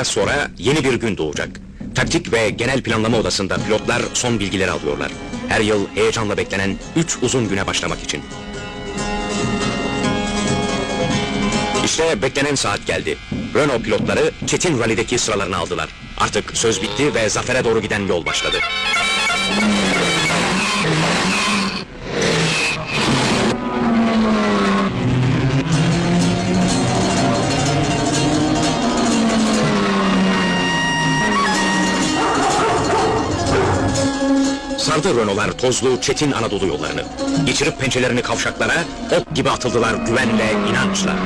Biraz sonra yeni bir gün doğacak. Taktik ve genel planlama odasında pilotlar son bilgileri alıyorlar. Her yıl heyecanla beklenen üç uzun güne başlamak için. İşte beklenen saat geldi. Renault pilotları Çetin Rally'deki sıralarını aldılar. Artık söz bitti ve zafere doğru giden yol başladı. Sardı Renault'lar tozlu, çetin Anadolu yollarını. Geçirip pençelerini kavşaklara, ok gibi atıldılar güvenle, inançla.